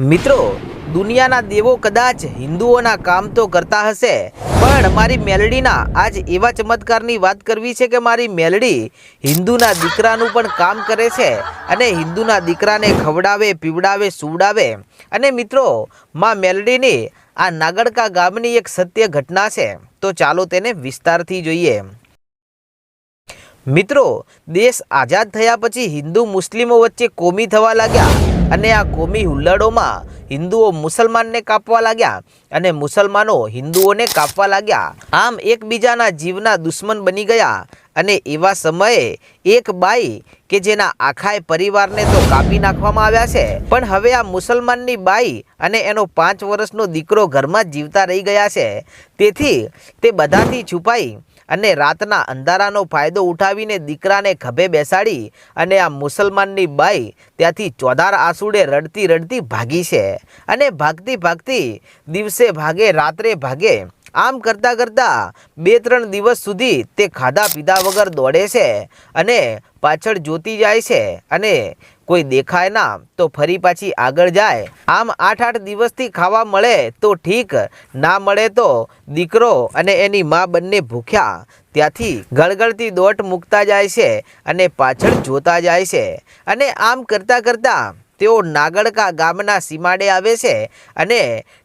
મિત્રો, દુનિયાના દેવો કદાચ હિન્દુઓના કામ તો કરતા હશે, પણ મારી મેલડીના આજ એવા ચમત્કારની વાત કરવી છે કે મારી મેલડી હિન્દુના દીકરાનું પણ કામ કરે છે અને હિન્દુના દીકરાને ખવડાવે, પીવડાવે, સુવડાવે. અને મિત્રો, માં મેલડીની આ નાગડકા ગામની એક સત્ય ઘટના છે, તો ચાલો તેને વિસ્તારથી જોઈએ. મિત્રો, દેશ આઝાદ થયા પછી હિન્દુ મુસ્લિમો વચ્ચે કોમી થવા લાગ્યા. અને આ કોમી હુલ્લડોમાં હિન્દુઓ મુસલમાનને કાપવા લાગ્યા અને મુસલમાનો હિન્દુઓને કાપવા લાગ્યા. આમ એકબીજાના જીવના દુશ્મન બની ગયા અને એવા સમયે એક બાઈ કે જેના આખાય પરિવારને તો કાપી નાખવામાં આવ્યા છે, પણ હવે આ મુસલમાનની બાઈ અને એનો પાંચ વર્ષનો દીકરો ઘરમાં જીવતા રહી ગયા છે. તેથી તે બધાથી છુપાઈ અને રાતના અંધારાનો ફાયદો ઉઠાવીને દીકરાને ખભે બેસાડી અને આ મુસલમાનની બાઈ ત્યાંથી ચોધાર આસુડે રડતી રડતી ભાગી છે અને ભાગતી ભાગતી દિવસે ભાગે, રાત્રે ભાગે, આમ કરતાં કરતાં બે ત્રણ દિવસ સુધી તે ખાધા પીધા વગર દોડે છે અને પાછળ જોતી જાય છે અને કોઈ દેખાય ના, તો ફરી પાછી આગળ જાય. આમ આઠ આઠ દિવસથી ખાવા મળે તો ઠીક, ના મળે તો દીકરો અને એની મા બંને ભૂખ્યા. ત્યાંથી ગળગળતી દોટ મૂકતા જાય છે અને પાછળ જોતા જાય છે. અને આમ કરતાં કરતાં તેઓ નાગડકા ગામના સીમાડે આવે છે અને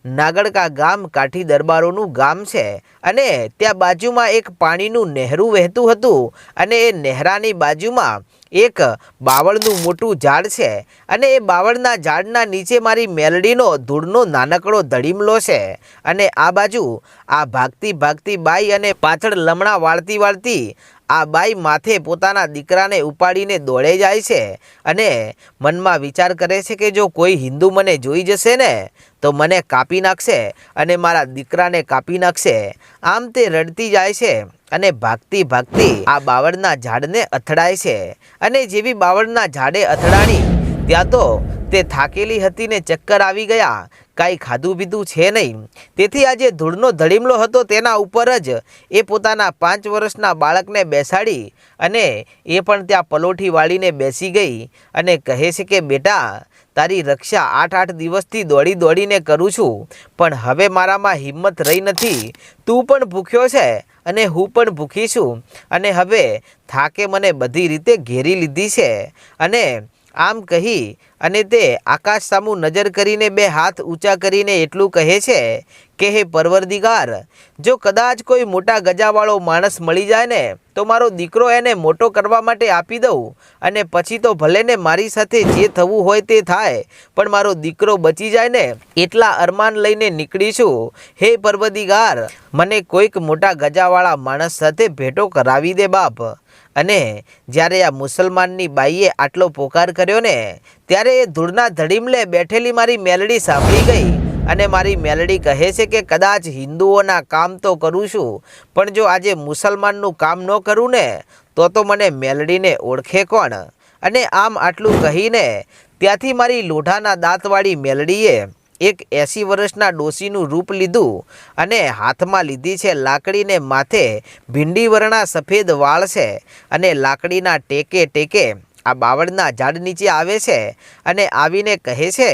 નાગડકા ગામ કાઠી દરબારોનું ગામ છે અને ત્યાં બાજુમાં એક પાણીનું નહેરું વહેતું હતું અને એ નહેરાની બાજુમાં એક બાવળનું મોટું ઝાડ છે અને એ બાવળના ઝાડના નીચે મારી મેલડીનો ધૂળનો નાનકડો ધડીમલો છે અને આ બાજુ આ ભાગતી ભાગતી બાઈ અને પાછળ લમણા વાળતી વાળતી આ બાઈ માથે પોતાના દીકરાને ઉપાડીને દોડે જાય છે અને મનમાં વિચાર કરે છે કે જો કોઈ હિન્દુ મને જોઈ જશે ને, તો મને કાપી નાખશે અને મારા દીકરાને કાપી નાખશે. આમ તે રડતી જાય છે. અને ભાગતી ભાગતી આ બાવળના ઝાડને અથડાય છે. અને જેવી બાવળના ઝાડે અથડાણી, ત્યાં તો તે થાકેલી હતી ને ચક્કર આવી ગયા. કાંઈ ખાધું પીધું છે નહીં. તેથી આ જે ધૂળનો ધડીમલો હતો તેના ઉપર જ એ પોતાના પાંચ વર્ષના બાળકને બેસાડી અને એ પણ ત્યાં પલોઠી વાળીને બેસી ગઈ અને કહે છે કે, બેટા તારી રક્ષા આઠ આઠ દિવસથી દોડી દોડીને કરું છું. પણ હવે મારામાં હિંમત રહી નથી. તું પણ ભૂખ્યો છે અને હું પણ ભૂખી છું. અને હવે થાકે મને બધી રીતે ઘેરી લીધી છે. અને આમ કહી અને તે આકાશ સામું નજર કરીને બે હાથ ઊંચા કરીને એટલું કહે છે કે હે પરવરદિગાર, જો કદાચ કોઈ મોટા ગજાવાળો માણસ મળી જાય ને, તો મારો દીકરો એને મોટો કરવા માટે આપી દઉં અને પછી તો ભલે ને મારી સાથે જે થવું હોય તે થાય, પણ મારો દીકરો બચી જાય ને, એટલા અરમાન લઈને નીકળીશું હે પરવદિગાર મને કોઈક મોટા ગજાવાળા માણસ સાથે ભેટો કરાવી દે બાપ. અને જ્યારે આ મુસલમાનની બાઈએ આટલો પોકાર કર્યો ને, ત્યારે એ ધૂળના ધડીમલે બેઠેલી મારી મેલડી સાંભળી ગઈ. અને મારી મેલડી કહે છે કે કદાચ હિન્દુઓના કામ તો કરું છું, પણ જો આજે મુસલમાનનું કામ ન કરું ને, તો તો મને મેલડીને ઓળખે કોણ? અને આમ આટલું કહીને ત્યાંથી મારી લોઢાના દાંતવાળી મેલડીએ એક એંસી વર્ષના ડોશીનું રૂપ લીધું અને હાથમાં લીધી છે લાકડીને માથે ભીંડી વરણા સફેદ વાળ છે અને લાકડીના ટેકે ટેકે આ બાવળના ઝાડ નીચે આવે છે અને આવીને કહે છે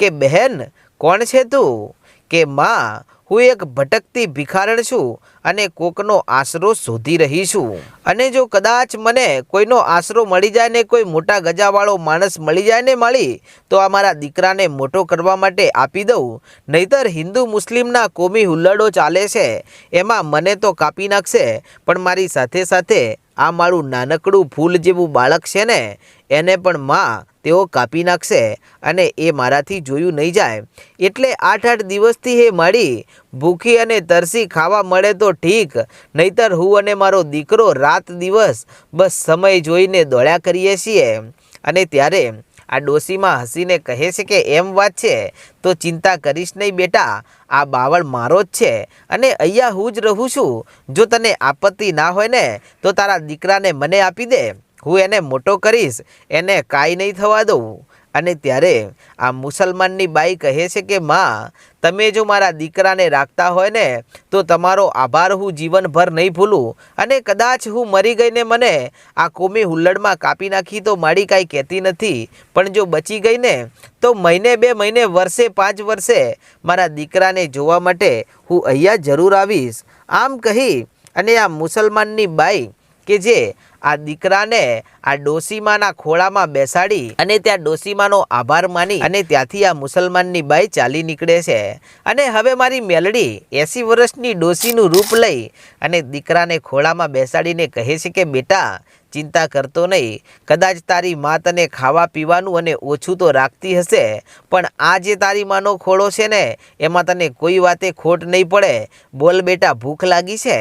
કે, બહેન કોણ છે તું? કે માં, હું એક ભટકતી ભિખારણ છું અને કોકનો આશરો શોધી રહી છું. અને જો કદાચ મને કોઈનો આશરો મળી જાય ને કોઈ મોટા ગજાવાળો માણસ મળી જાય ને મળી, તો આ મારા દીકરાને મોટો કરવા માટે આપી દઉં. નહીતર હિન્દુ મુસ્લિમના કોમી હુલ્લડો ચાલે છે. એમાં મને તો કાપી નાખશે, પણ મારી સાથે સાથે આ મારું નાનકડું ફૂલ જેવું બાળક છે ને, એને પણ માં તેઓ કાપી નાખશે અને એ મારાથી જોયું નહીં જાય. એટલે આઠ આઠ દિવસથી એ માડી, ભૂખી અને તરસી ખાવા મળે તો ઠીક, નહીતર હું અને મારો દીકરો રાત દિવસ બસ સમય જોઈને દોડ્યા કરીએ છીએ. અને ત્યારે આ ડોશીમાં હસીને કહે છે કે એમ વાત છે, તો ચિંતા કરીશ નહીં બેટા, આ બાવળ મારો જ છે. અને અહીંયા હું જ રહું છું. જો તને આપત્તિ ના હોય ને, તો તારા દીકરાને મને આપી દે. હું એને મોટો કરીશ, એને કાંઈ નહીં થવા દઉં. અને ત્યારે આ મુસલમાનની બાઈ કહે છે કે, માં, તમે જો મારા દીકરાને રાખતા હોય ને, તો તમારો આભાર હું જીવનભર નહીં ભૂલું. અને કદાચ હું મરી ગઈને મને આ કોમી હુલ્લડમાં કાપી નાખી તો મારી કાંઈ કહેતી નથી. પણ જો બચી ગઈ ને, તો મહિને બે મહિને, વર્ષે પાંચ વર્ષે મારા દીકરાને જોવા માટે હું અહીંયા જરૂર આવીશ. આમ કહી અને આ મુસલમાનની બાઈ કે જે આ દીકરાને આ ડોસીમાના ખોળામાં બેસાડી અને ત્યાં ડોસીમાનો આભાર માની અને ત્યાંથી આ મુસલમાનની બાઈ ચાલી નીકળે છે. અને હવે મારી મેલડી એસી વર્ષની ડોસીનું રૂપ લઈ અને દીકરાને ખોળામાં બેસાડીને કહે છે કે, બેટા, ચિંતા કરતો નહીં. કદાચ તારી મા તને ખાવા પીવાનું અને ઓછું તો રાખતી હશે, પણ આ જે તારી માનો ખોળો છે ને, એમાં તને કોઈ વાતે ખોટ નહીં પડે. બોલ બેટા, ભૂખ લાગી છે?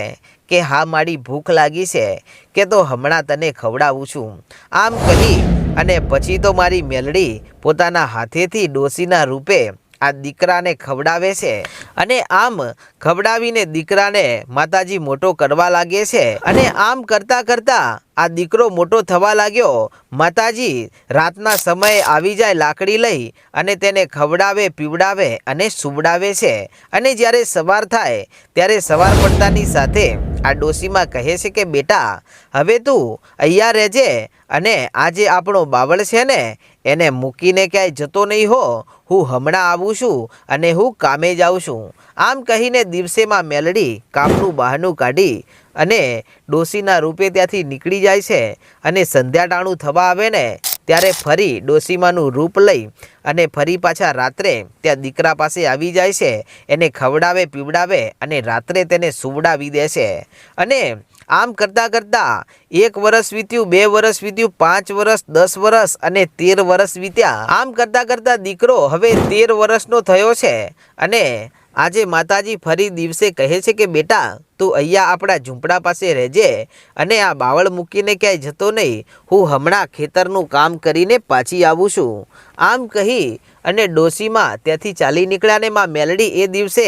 કે હા, મારી ભૂખ લાગી છે કે તો હમણાં તને ખવડાવું છું. આમ કહી અને પછી તો મારી મેલડી પોતાના હાથેથી ડોસીના રૂપે આ દીકરાને ખવડાવે છે. અને આમ ખવડાવીને દીકરાને માતાજી મોટો કરવા લાગે છે. અને આમ કરતા કરતા આ દીકરો મોટો થવા લાગ્યો. માતાજી રાતના સમયે આવી જાય લાકડી લઈ અને તેને ખવડાવે, પીવડાવે અને સુવડાવે છે. અને જ્યારે સવાર થાય, ત્યારે સવાર પડતાની સાથે આ ડોશીમાં કહે છે કે, બેટા, હવે તું અહીંયા રહેજે અને આ જે આપણો બાવળ છે ને, એને મૂકીને ક્યાંય જતો નહીં હો. હું હમણાં આવું છું અને હું કામે જાઉં છું. આમ કહીને દિવસેમાં મેલડી કામનું બહાનું કાઢી અને ડોશીના રૂપે ત્યાંથી નીકળી જાય છે અને સંધ્યાટાણું થવા આવે ને ત્યારે ફરી ડોશીમાનું રૂપ લઈ અને ફરી પાછા રાત્રે ત્યાં દીકરા પાસે આવી જાય છે. એને ખવડાવે, પીવડાવે અને રાત્રે તેને સુવડાવી દે છે. અને આમ કરતાં કરતાં એક વર્ષ વીત્યું, બે વર્ષ વીત્યું, પાંચ વર્ષ દસ વર્ષ અને તેર વર્ષ વીત્યા. આમ કરતાં કરતાં દીકરો હવે તેર વર્ષનો થયો છે અને આજે માતાજી ફરી દિવસે કહે છે કે, બેટા, તું અહીંયા આપણા ઝૂંપડા પાસે રહેજે અને આ બાવળ મૂકીને ક્યાંય જતો નહીં. હું હમણાં ખેતરનું કામ કરીને પાછી આવું છું. આમ કહી અને ડોશીમાં ત્યાંથી ચાલી નીકળ્યા ને માં મેલડી એ દિવસે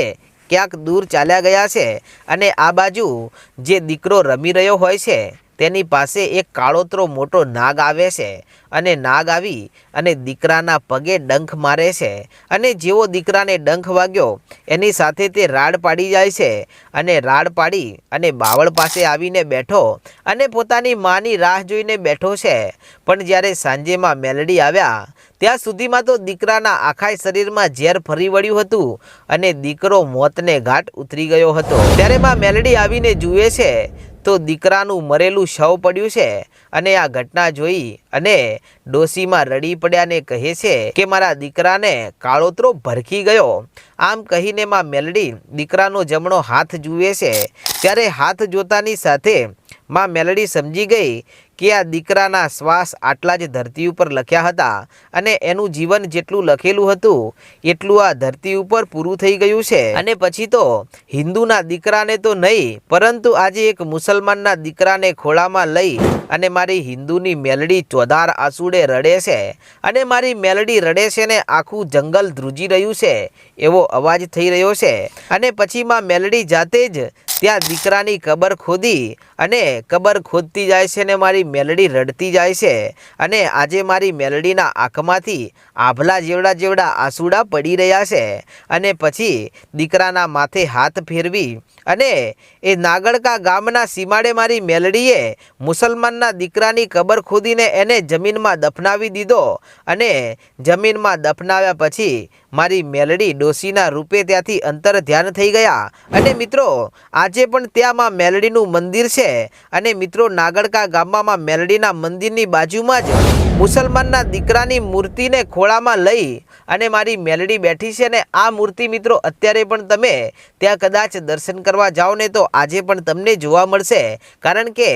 ક્યાંક દૂર ચાલ્યા ગયા છે અને આ બાજુ જે દીકરો રમી રહ્યો હોય છે તેની પાસે એક કાળોતરો મોટો નાગ આવે છે અને નાગ આવી અને દીકરાના પગે ડંખ મારે છે અને જેવો દીકરાને ડંખ વાગ્યો, એની સાથે તે રાડ પાડી જાય છે અને રાડ પાડી અને બાવળ પાસે આવીને બેઠો અને પોતાની માની રાહ જોઈને બેઠો છે. પણ જ્યારે સાંજેમાં મેલડી આવ્યા, ત્યાં સુધીમાં તો દીકરાના આખા શરીરમાં ઝેર ફરી વળ્યું હતું અને દીકરો મોતને ઘાટ ઉતરી ગયો હતો. ત્યારે માં મેલડી આવીને જુએ છે તો દીકરાનું મરેલું શવ પડ્યું છે અને આ ઘટના જોઈ અને ડોસીમાં રડી પડ્યાને કહે છે કે મારા દીકરાને કાળોતરો ભરખી ગયો. આમ કહીને માં મેલડી દીકરાનો જમણો હાથ જુએ છે. ત્યારે હાથ જોતાની સાથે માં મેલડી સમજી ગઈ કે આ દીકરાના શ્વાસ આટલા જ ધરતી ઉપર લખ્યા હતા અને એનું જીવન જેટલું લખેલું હતું, એટલું આ ધરતી ઉપર પૂરું થઈ ગયું છે. અને પછી તો હિન્દુના દીકરાને તો નહીં, પરંતુ આજે એક મુસલમાનના દીકરાને ખોળામાં લઈ અને મારી હિન્દુની મેલડી ચોધાર આસુડે રડે છે અને મારી મેલડી રડે છે ને આખું જંગલ ધ્રુજી રહ્યું છે, એવો અવાજ થઈ રહ્યો છે. અને પછી મેલડી જાતે જ ત્યાં દીકરાની કબર ખોદી અને કબર ખોદતી જાય છે ને મારી મેલડી રડતી જાય છે અને આજે મારી મેલડીના આંખમાંથી આભલા જેવડા જેવડા આંસુડા પડી રહ્યા છે અને પછી દીકરાના માથે હાથ ફેરવી અને એ નાગડકા ગામના સીમાડે મારી મેલડીએ મુસલમાનના દીકરાની કબર ખોદીને એને જમીનમાં દફનાવી દીધો અને જમીનમાં દફનાવ્યા પછી મારી મેલડી ડોસીના રૂપે ત્યાંથી અંતર ધ્યાન થઈ ગયા. અને મિત્રો, આજે પણ ત્યાંમાં મેલડીનું મંદિર છે અને મિત્રો, નાગડકા ગામમાં મેલડીના મંદિરની બાજુમાં જ મુસલમાનના દીકરાની મૂર્તિને ખોળામાં લઈ અને મારી મેલડી બેઠી છે અને આ મૂર્તિ મિત્રો, અત્યારે પણ તમે ત્યાં કદાચ દર્શન કરવા જાઓ ને તો આજે પણ તમને જોવા મળશે. કારણ કે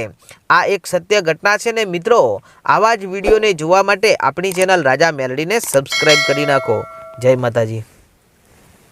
આ એક સત્ય ઘટના છે ને મિત્રો, આવા જ વિડીયોને જોવા માટે આપણી ચેનલ રાજા મેલડીને સબસ્ક્રાઈબ કરી નાખો. જય માતાજી.